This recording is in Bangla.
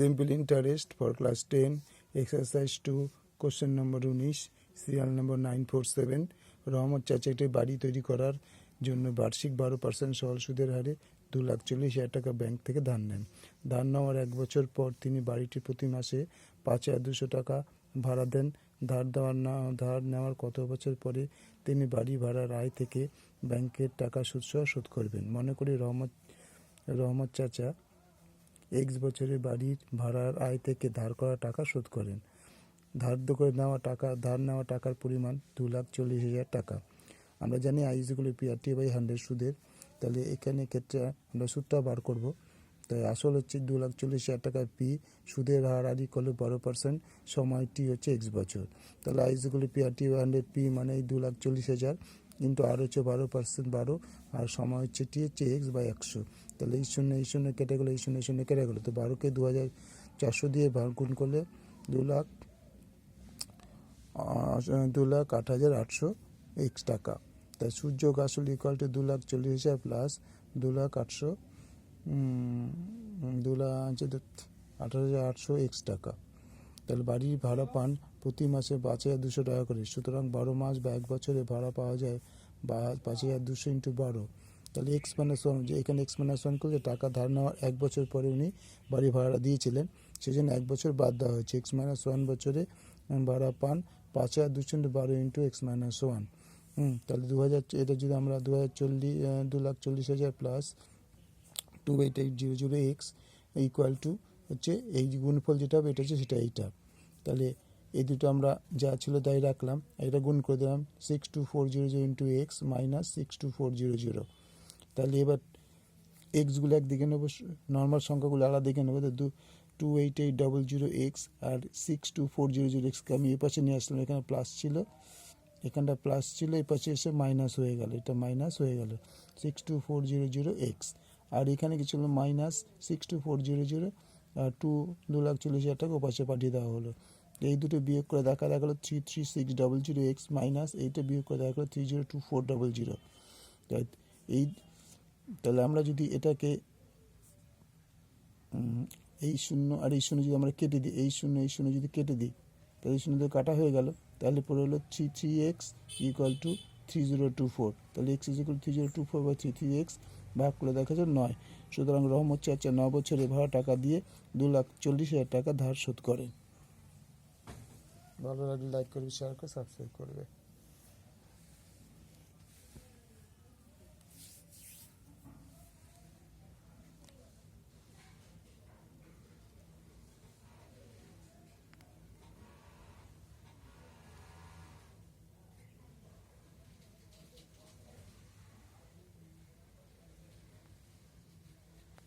Simple interest for class ten exercise two question number উনিশ serial number nine four seven Rahmat চাচা একটি বাড়ি তৈরি করার জন্য বার্ষিক বারো পার্সেন্ট সরল সুদের হারে দু লাখ চল্লিশ হাজার টাকা ব্যাংক থেকে ধার নেন। ধার নেওয়ার এক বছর পর তিনি বাড়িটি প্রতি মাসে পাঁচ হাজার দুশো টাকা ভাড়া দেন। ধার দেওয়ার না, ধার নেওয়ার কত বছর পরে তিনি বাড়ি ভাড়ার আয় থেকে ব্যাংকের টাকা সুদসহ শোধ করবেন। মনে করি রহমত রহমত চাচা এক্স বছরে বাড়ির ভাড়ার আয় থেকে ধার করা টাকা শোধ করেন। ধার করে নেওয়া টাকা, ধার নেওয়া টাকার পরিমাণ দু লাখ চল্লিশ হাজার টাকা। আমরা জানি আই আইসগুলো পিআরটি বাই হান্ড্রেড সুদের। তাহলে এখানে ক্ষেত্রে আমরা সুদটা বার করব। তাই আসল হচ্ছে দু লাখ চল্লিশ হাজার টাকা পি সুদের হার আদি করলে বারো পার্সেন্ট সময়টি হচ্ছে এক্স বছর। তাহলে আইসগুলো পিআরটি বাই হান্ড্রেড পি মানে এই দু লাখ চল্লিশ হাজার। কিন্তু আর হচ্ছে বারো পার্সেন্ট বারো, আর সময় হচ্ছে টি হচ্ছে এক্স বাই একশো। তাহলে এই শূন্য এই শূন্য কেটে গেলো, এই শূন্য এই শূন্য কেটে গেলো। তো বারোকে দু হাজার চারশো দিয়ে ভাগ গুণ করলে দু লাখ দু লাখ আট হাজার আটশো এক্স টাকা। তাই সূর্য আসল ইকুয়াল টু দু লাখ চল্লিশ হাজার প্লাস দু লাখ আটশো দু লাখ আঠারো হাজার আটশো এক্স টাকা। তাহলে বাড়ির ভাড়া পান প্রতি মাসে পাঁচ হাজার দুশো টাকা করে। সুতরাং বারো মাস বা এক বছরে ভাড়া পাওয়া যায় বা পাঁচ হাজার দুশো ইন্টু বারো। তাহলে এক্স মাইনাস ওয়ান যে এখানে এক্স মাইনাস ওয়ান করলে টাকা ধার নেওয়ার এক বছর পরে উনি বাড়ি ভাড়া দিয়েছিলেন। সেই জন্য এক বছর বাদ দেওয়া হয়েছে। এক্স মাইনাস ওয়ান বছরে ভাড়া পান পাঁচ হাজার দুশো ইন্টু বারো into x minus one hmm, তাহলে দু হাজার এটা যদি আমরা দু হাজার চল্লিশ দু লাখ চল্লিশ হাজার plus two eight eight zero zero x equal to হচ্ছে এই গুণফল যেটা হবে, এটা হচ্ছে সেটা এইটা। তাহলে এই দুটো আমরা যা ছিল তাই রাখলাম। এটা গুণ করে দিলাম six two four zero zero into x minus six two four zero zero তাহলে এবার এক্সগুলো একদিকে নেব নর্মাল সংখ্যাগুলো আলাদা দিকে নেব, তো দু two eight eight double zero x আর six two four zero zero এক্সকে আমি এ পাশে নিয়ে আসলাম, এখানে প্লাস ছিল। এখানটা প্লাস ছিল এই পাশে এসে মাইনাস হয়ে গেল, এটা মাইনাস হয়ে গেল six two four zero zero x আর এখানে কি ছিল? Minus six two four zero zero আর টু দু লাখ চল্লিশ হাজার টাকা ওপাশে পাঠিয়ে দেওয়া হলো। এই দুটো বিয়োগ করে দেখা গেলো three three six double zero x minus এইটা বিয়োগ করে দেখা গেলো three zero two four double zero তাই এই তাহলে আমরা যদি এটাকে এই শূন্য আর এই শূন্য যদি আমরা কেটে দিই, এই শূন্য এই শূন্য যদি কেটে দিই, তাহলে এই শূন্য কাটা হয়ে গেল, তাহলে পড়ে হলো three three x equal to three zero two four তাহলে x equal three zero two four বা থ্রি থ্রি এক্স ভাগ করে দেখা যায় নয়। সুতরাং রহমত চাচা ন বছরে ভাড়া টাকা দিয়ে দু লাখ চল্লিশ হাজার টাকা ধার শোধ করেন। ভালো লাগলে লাইক করবে শেয়ার করে সাবস্ক্রাইব করবে।